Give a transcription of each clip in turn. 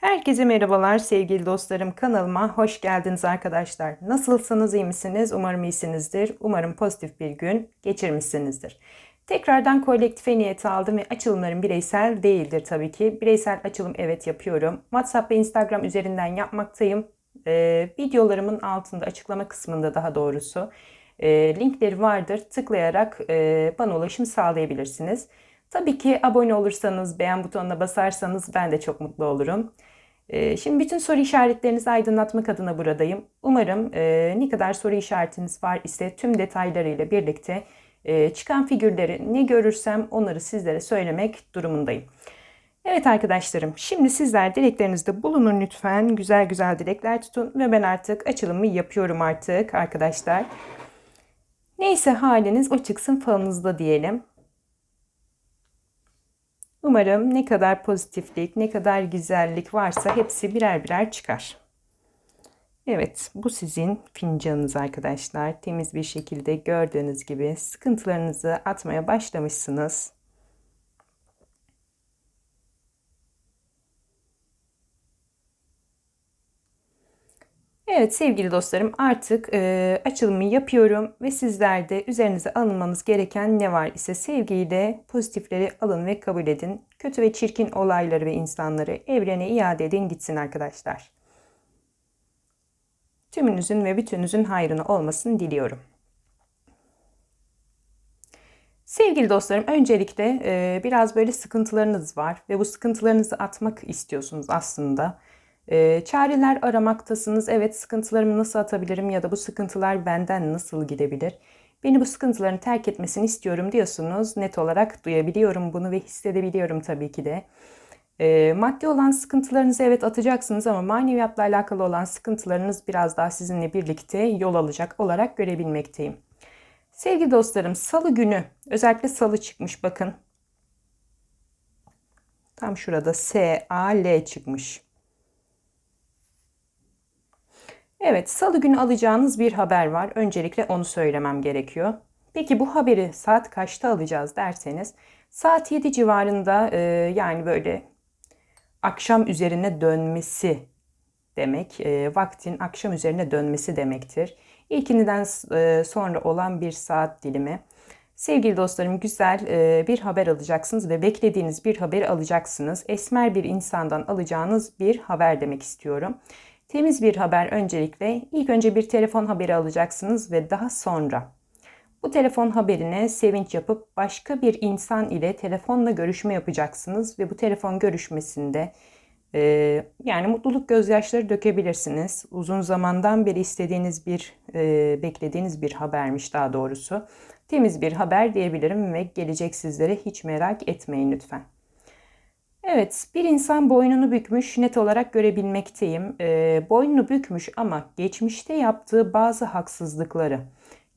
Herkese merhabalar sevgili dostlarım kanalıma hoş geldiniz arkadaşlar. Nasılsınız iyi misiniz? Umarım iyisinizdir. Umarım pozitif bir gün geçirmişsinizdir. Tekrardan kolektife niyeti aldım ve açılımlarım bireysel değildir tabii ki. Bireysel açılım evet yapıyorum. WhatsApp ve Instagram üzerinden yapmaktayım. Ee, videolarımın altında açıklama kısmında daha doğrusu e, linkleri vardır. Tıklayarak e, bana ulaşım sağlayabilirsiniz. Tabii ki abone olursanız, beğen butonuna basarsanız ben de çok mutlu olurum. Ee, şimdi bütün soru işaretlerinizi aydınlatmak adına buradayım. Umarım e, ne kadar soru işaretiniz var ise tüm detaylarıyla birlikte e, çıkan figürleri ne görürsem onları sizlere söylemek durumundayım. Evet arkadaşlarım şimdi sizler dileklerinizde bulunun lütfen. Güzel güzel dilekler tutun ve ben artık açılımı yapıyorum artık arkadaşlar. Neyse haliniz o çıksın falınızda diyelim. Umarım ne kadar pozitiflik, ne kadar güzellik varsa hepsi birer birer çıkar. Evet, bu sizin fincanınız arkadaşlar. Temiz bir şekilde gördüğünüz gibi sıkıntılarınızı atmaya başlamışsınız. Evet sevgili dostlarım artık e, açılımı yapıyorum ve sizler de üzerinize alınmanız gereken ne var ise sevgiyle pozitifleri alın ve kabul edin. Kötü ve çirkin olayları ve insanları evrene iade edin gitsin arkadaşlar. Tümünüzün ve bütününüzün hayrına olmasını diliyorum. Sevgili dostlarım öncelikle e, biraz böyle sıkıntılarınız var ve bu sıkıntılarınızı atmak istiyorsunuz aslında. E, çareler aramaktasınız. Evet sıkıntılarımı nasıl atabilirim ya da bu sıkıntılar benden nasıl gidebilir? Beni bu sıkıntıların terk etmesini istiyorum diyorsunuz. Net olarak duyabiliyorum bunu ve hissedebiliyorum tabii ki de. E, maddi olan sıkıntılarınızı evet atacaksınız ama maneviyatla alakalı olan sıkıntılarınız biraz daha sizinle birlikte yol alacak olarak görebilmekteyim. Sevgili dostlarım salı günü özellikle salı çıkmış bakın. Tam şurada S, A, L çıkmış. Evet, salı günü alacağınız bir haber var. Öncelikle onu söylemem gerekiyor. Peki bu haberi saat kaçta alacağız derseniz saat 7 civarında e, yani böyle akşam üzerine dönmesi demek. E, vaktin akşam üzerine dönmesi demektir. İlkininden e, sonra olan bir saat dilimi. Sevgili dostlarım güzel e, bir haber alacaksınız ve beklediğiniz bir haberi alacaksınız. Esmer bir insandan alacağınız bir haber demek istiyorum. Temiz bir haber öncelikle. İlk önce bir telefon haberi alacaksınız ve daha sonra bu telefon haberine sevinç yapıp başka bir insan ile telefonla görüşme yapacaksınız ve bu telefon görüşmesinde e, yani mutluluk gözyaşları dökebilirsiniz. Uzun zamandan beri istediğiniz bir, e, beklediğiniz bir habermiş daha doğrusu. Temiz bir haber diyebilirim ve gelecek sizlere hiç merak etmeyin lütfen. Evet, bir insan boynunu bükmüş net olarak görebilmekteyim. E, boynunu bükmüş ama geçmişte yaptığı bazı haksızlıkları,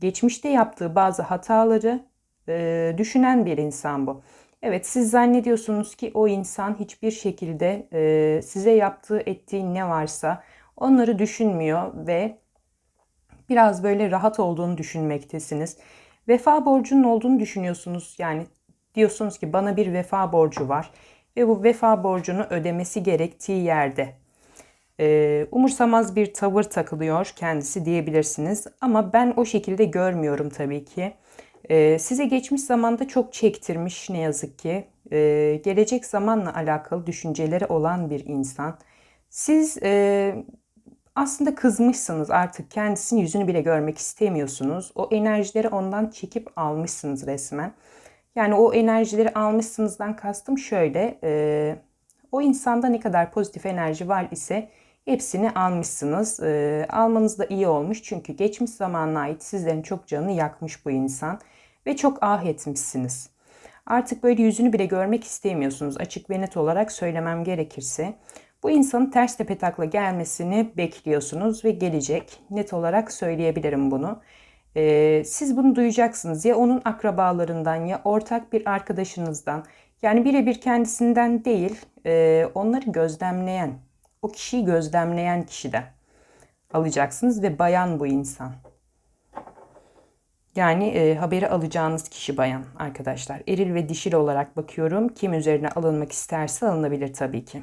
geçmişte yaptığı bazı hataları e, düşünen bir insan bu. Evet, siz zannediyorsunuz ki o insan hiçbir şekilde e, size yaptığı, ettiği ne varsa onları düşünmüyor ve biraz böyle rahat olduğunu düşünmektesiniz. Vefa borcunun olduğunu düşünüyorsunuz. Yani diyorsunuz ki bana bir vefa borcu var ve bu vefa borcunu ödemesi gerektiği yerde e, umursamaz bir tavır takılıyor kendisi diyebilirsiniz. Ama ben o şekilde görmüyorum tabii ki. E, size geçmiş zamanda çok çektirmiş ne yazık ki. E, gelecek zamanla alakalı düşünceleri olan bir insan. Siz e, aslında kızmışsınız artık kendisinin yüzünü bile görmek istemiyorsunuz. O enerjileri ondan çekip almışsınız resmen. Yani o enerjileri almışsınızdan kastım şöyle. E, o insanda ne kadar pozitif enerji var ise hepsini almışsınız. E, almanız da iyi olmuş çünkü geçmiş zamanına ait sizlerin çok canını yakmış bu insan ve çok ah etmişsiniz. Artık böyle yüzünü bile görmek istemiyorsunuz açık ve net olarak söylemem gerekirse. Bu insanın ters tepe takla gelmesini bekliyorsunuz ve gelecek. Net olarak söyleyebilirim bunu. Ee, siz bunu duyacaksınız ya onun akrabalarından ya ortak bir arkadaşınızdan. Yani birebir kendisinden değil e, onları gözlemleyen, o kişiyi gözlemleyen kişiden alacaksınız ve bayan bu insan. Yani e, haberi alacağınız kişi bayan arkadaşlar. Eril ve dişil olarak bakıyorum. Kim üzerine alınmak isterse alınabilir tabii ki.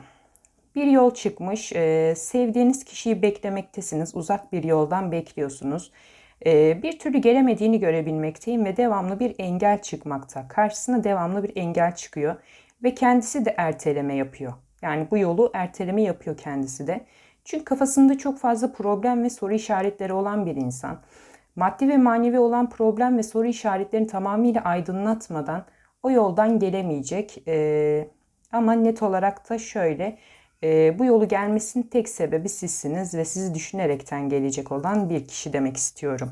Bir yol çıkmış, e, sevdiğiniz kişiyi beklemektesiniz, uzak bir yoldan bekliyorsunuz. E, bir türlü gelemediğini görebilmekteyim ve devamlı bir engel çıkmakta. Karşısına devamlı bir engel çıkıyor ve kendisi de erteleme yapıyor. Yani bu yolu erteleme yapıyor kendisi de. Çünkü kafasında çok fazla problem ve soru işaretleri olan bir insan. Maddi ve manevi olan problem ve soru işaretlerini tamamıyla aydınlatmadan o yoldan gelemeyecek. Ee, ama net olarak da şöyle, e, bu yolu gelmesinin tek sebebi sizsiniz ve sizi düşünerekten gelecek olan bir kişi demek istiyorum.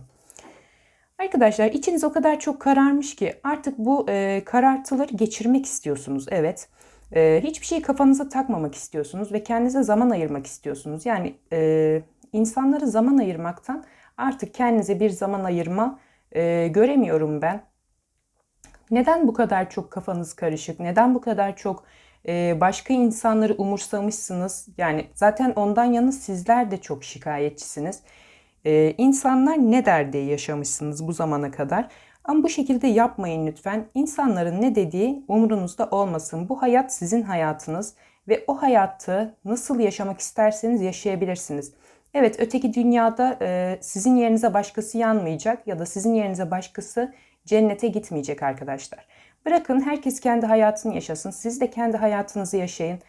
Arkadaşlar içiniz o kadar çok kararmış ki artık bu e, karartıları geçirmek istiyorsunuz. Evet. E, hiçbir şeyi kafanıza takmamak istiyorsunuz ve kendinize zaman ayırmak istiyorsunuz. Yani e, insanlara zaman ayırmaktan artık kendinize bir zaman ayırma e, göremiyorum ben. Neden bu kadar çok kafanız karışık? Neden bu kadar çok başka insanları umursamışsınız? Yani zaten ondan yana sizler de çok şikayetçisiniz. E, insanlar ne der diye yaşamışsınız bu zamana kadar. Ama bu şekilde yapmayın lütfen. İnsanların ne dediği umurunuzda olmasın. Bu hayat sizin hayatınız ve o hayatı nasıl yaşamak isterseniz yaşayabilirsiniz. Evet öteki dünyada e, sizin yerinize başkası yanmayacak ya da sizin yerinize başkası cennete gitmeyecek arkadaşlar. Bırakın herkes kendi hayatını yaşasın. Siz de kendi hayatınızı yaşayın.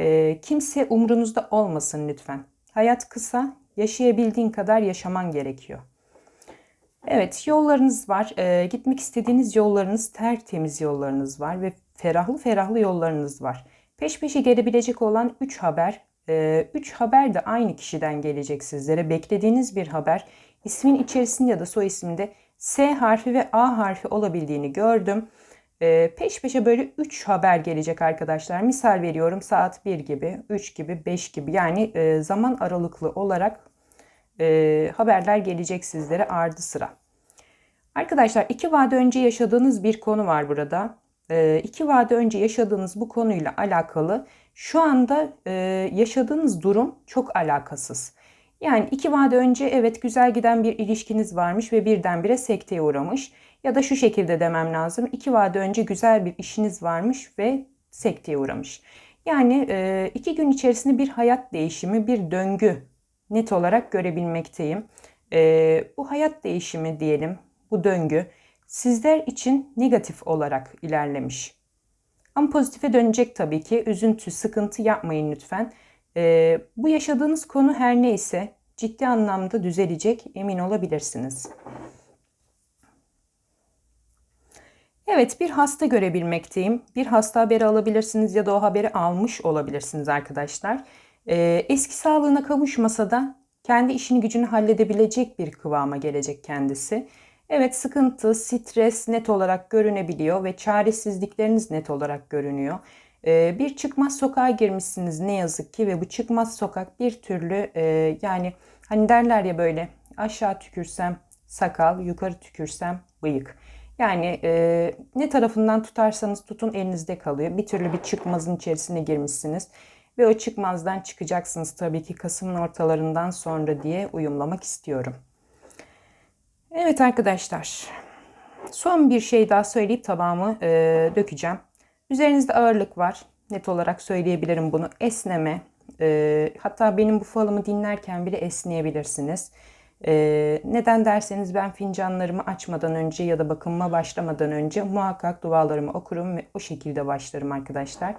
E, kimse umrunuzda olmasın lütfen. Hayat kısa, yaşayabildiğin kadar yaşaman gerekiyor. Evet yollarınız var. E, gitmek istediğiniz yollarınız, tertemiz yollarınız var ve ferahlı ferahlı yollarınız var. Peş peşe gelebilecek olan 3 haber. 3 haber de aynı kişiden gelecek sizlere. Beklediğiniz bir haber. İsmin içerisinde ya da soy isminde S harfi ve A harfi olabildiğini gördüm. E, peş peşe böyle 3 haber gelecek arkadaşlar. Misal veriyorum saat 1 gibi, 3 gibi, 5 gibi yani e, zaman aralıklı olarak e, haberler gelecek sizlere ardı sıra. Arkadaşlar iki vade önce yaşadığınız bir konu var burada. E, iki vade önce yaşadığınız bu konuyla alakalı şu anda e, yaşadığınız durum çok alakasız. Yani iki vade önce evet güzel giden bir ilişkiniz varmış ve birdenbire sekteye uğramış. Ya da şu şekilde demem lazım. İki vade önce güzel bir işiniz varmış ve sekteye uğramış. Yani e, iki gün içerisinde bir hayat değişimi, bir döngü net olarak görebilmekteyim. E, bu hayat değişimi diyelim, bu döngü sizler için negatif olarak ilerlemiş. Ama pozitife dönecek tabii ki. Üzüntü, sıkıntı yapmayın lütfen. E, bu yaşadığınız konu her neyse ciddi anlamda düzelecek emin olabilirsiniz. Evet bir hasta görebilmekteyim. Bir hasta haberi alabilirsiniz ya da o haberi almış olabilirsiniz arkadaşlar. Ee, eski sağlığına kavuşmasa da kendi işini gücünü halledebilecek bir kıvama gelecek kendisi. Evet sıkıntı, stres net olarak görünebiliyor ve çaresizlikleriniz net olarak görünüyor. Ee, bir çıkmaz sokağa girmişsiniz ne yazık ki ve bu çıkmaz sokak bir türlü e, yani hani derler ya böyle aşağı tükürsem sakal, yukarı tükürsem bıyık. Yani e, ne tarafından tutarsanız tutun elinizde kalıyor. Bir türlü bir çıkmazın içerisine girmişsiniz. Ve o çıkmazdan çıkacaksınız tabii ki Kasım'ın ortalarından sonra diye uyumlamak istiyorum. Evet arkadaşlar. Son bir şey daha söyleyip tabağımı e, dökeceğim. Üzerinizde ağırlık var. Net olarak söyleyebilirim bunu. Esneme. E, hatta benim bu falımı dinlerken bile esneyebilirsiniz. Ee, neden derseniz ben fincanlarımı açmadan önce ya da bakımıma başlamadan önce muhakkak dualarımı okurum ve o şekilde başlarım arkadaşlar.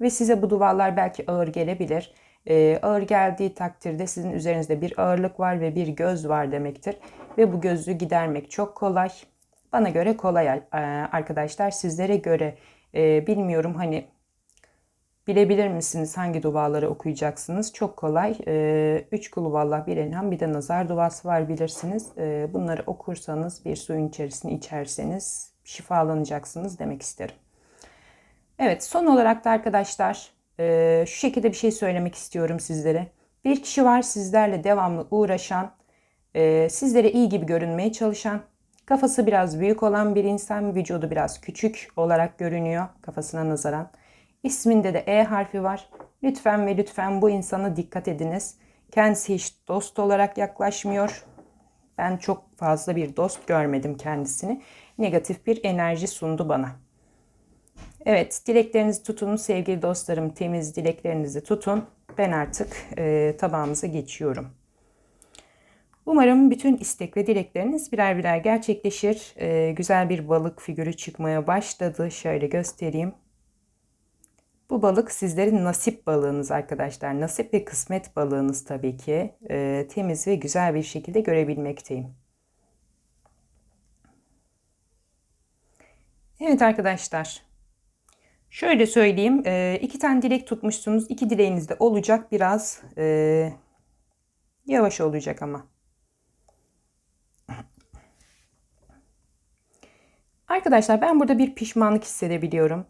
Ve size bu dualar belki ağır gelebilir. Ee, ağır geldiği takdirde sizin üzerinizde bir ağırlık var ve bir göz var demektir. Ve bu gözlüğü gidermek çok kolay. Bana göre kolay arkadaşlar. Sizlere göre e, bilmiyorum hani Bilebilir misiniz hangi duaları okuyacaksınız? Çok kolay. Ee, üç kulu vallah bir enham bir de nazar duası var bilirsiniz. Ee, bunları okursanız bir suyun içerisine içerseniz şifalanacaksınız demek isterim. Evet son olarak da arkadaşlar e, şu şekilde bir şey söylemek istiyorum sizlere. Bir kişi var sizlerle devamlı uğraşan, e, sizlere iyi gibi görünmeye çalışan, kafası biraz büyük olan bir insan, vücudu biraz küçük olarak görünüyor kafasına nazaran. İsminde de E harfi var. Lütfen ve lütfen bu insana dikkat ediniz. Kendisi hiç dost olarak yaklaşmıyor. Ben çok fazla bir dost görmedim kendisini. Negatif bir enerji sundu bana. Evet, dileklerinizi tutun sevgili dostlarım. Temiz dileklerinizi tutun. Ben artık e, tabağımıza geçiyorum. Umarım bütün istek ve dilekleriniz birer birer gerçekleşir. E, güzel bir balık figürü çıkmaya başladı. Şöyle göstereyim. Bu balık sizlerin nasip balığınız arkadaşlar. Nasip ve kısmet balığınız tabii ki. E, temiz ve güzel bir şekilde görebilmekteyim. Evet arkadaşlar. Şöyle söyleyeyim. E, iki tane dilek tutmuşsunuz. İki dileğiniz de olacak. Biraz e, yavaş olacak ama. Arkadaşlar ben burada bir pişmanlık hissedebiliyorum.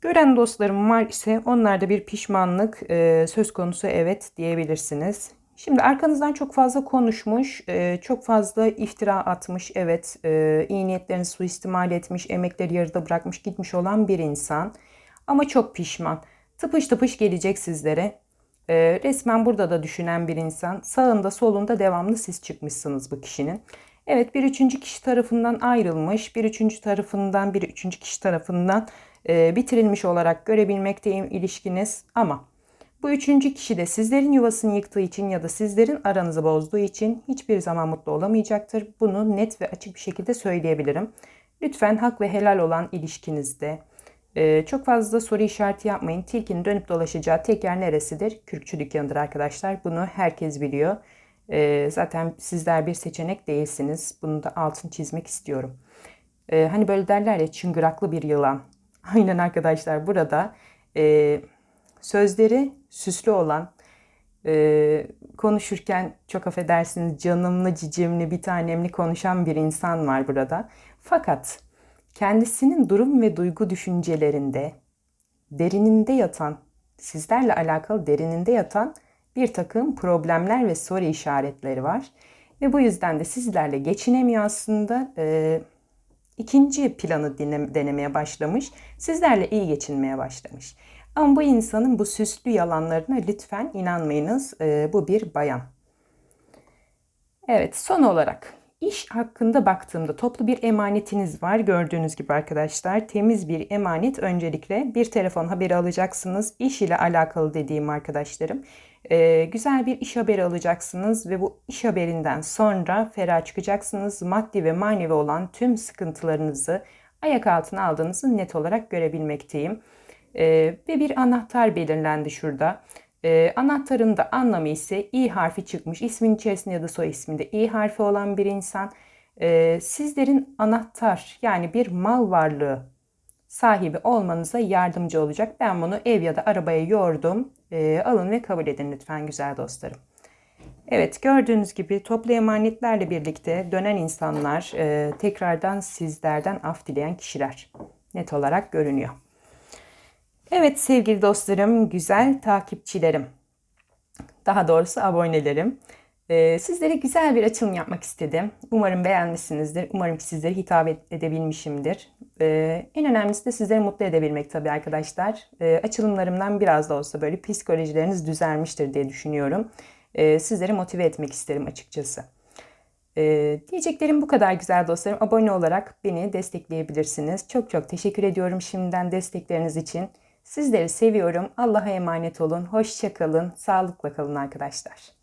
Gören dostlarım var ise onlarda bir pişmanlık e, söz konusu evet diyebilirsiniz. Şimdi arkanızdan çok fazla konuşmuş, e, çok fazla iftira atmış, evet e, iyi niyetlerini suistimal etmiş, emekleri yarıda bırakmış gitmiş olan bir insan. Ama çok pişman. Tıpış tıpış gelecek sizlere. E, resmen burada da düşünen bir insan. Sağında solunda devamlı siz çıkmışsınız bu kişinin. Evet bir üçüncü kişi tarafından ayrılmış, bir üçüncü tarafından, bir üçüncü kişi tarafından e, bitirilmiş olarak görebilmekteyim ilişkiniz. Ama bu üçüncü kişi de sizlerin yuvasını yıktığı için ya da sizlerin aranızı bozduğu için hiçbir zaman mutlu olamayacaktır. Bunu net ve açık bir şekilde söyleyebilirim. Lütfen hak ve helal olan ilişkinizde e, çok fazla soru işareti yapmayın. Tilkinin dönüp dolaşacağı tek yer neresidir? Kürkçü dükkanıdır arkadaşlar. Bunu herkes biliyor. E, zaten sizler bir seçenek değilsiniz. Bunu da altın çizmek istiyorum. E, hani böyle derler ya çıngıraklı bir yılan. Aynen arkadaşlar burada e, sözleri süslü olan, e, konuşurken çok affedersiniz canımlı cicimli bir tanemli konuşan bir insan var burada. Fakat kendisinin durum ve duygu düşüncelerinde derininde yatan, sizlerle alakalı derininde yatan bir takım problemler ve soru işaretleri var. Ve bu yüzden de sizlerle geçinemiyor aslında. E, ikinci planı denemeye başlamış. Sizlerle iyi geçinmeye başlamış. Ama bu insanın bu süslü yalanlarına lütfen inanmayınız. E, bu bir bayan. Evet son olarak iş hakkında baktığımda toplu bir emanetiniz var. Gördüğünüz gibi arkadaşlar temiz bir emanet. Öncelikle bir telefon haberi alacaksınız. İş ile alakalı dediğim arkadaşlarım. Ee, güzel bir iş haberi alacaksınız ve bu iş haberinden sonra ferah çıkacaksınız. Maddi ve manevi olan tüm sıkıntılarınızı ayak altına aldığınızı net olarak görebilmekteyim. Ee, ve bir anahtar belirlendi şurada. Ee, anahtarın da anlamı ise i harfi çıkmış. İsmin içerisinde ya da soy isminde i harfi olan bir insan. Ee, sizlerin anahtar yani bir mal varlığı sahibi olmanıza yardımcı olacak. Ben bunu ev ya da arabaya yordum. Ee, alın ve kabul edin lütfen güzel dostlarım. Evet gördüğünüz gibi toplu emanetlerle birlikte dönen insanlar e, tekrardan sizlerden af dileyen kişiler net olarak görünüyor. Evet sevgili dostlarım, güzel takipçilerim. Daha doğrusu abonelerim. Ee, sizlere güzel bir açılım yapmak istedim. Umarım beğenmişsinizdir. Umarım ki sizlere hitap edebilmişimdir. Ee, en önemlisi de sizleri mutlu edebilmek tabii arkadaşlar. Ee, açılımlarımdan biraz da olsa böyle psikolojileriniz düzelmiştir diye düşünüyorum. Ee, sizleri motive etmek isterim açıkçası. Ee, diyeceklerim bu kadar güzel dostlarım. Abone olarak beni destekleyebilirsiniz. Çok çok teşekkür ediyorum şimdiden destekleriniz için. Sizleri seviyorum. Allah'a emanet olun. Hoşçakalın. Sağlıkla kalın arkadaşlar.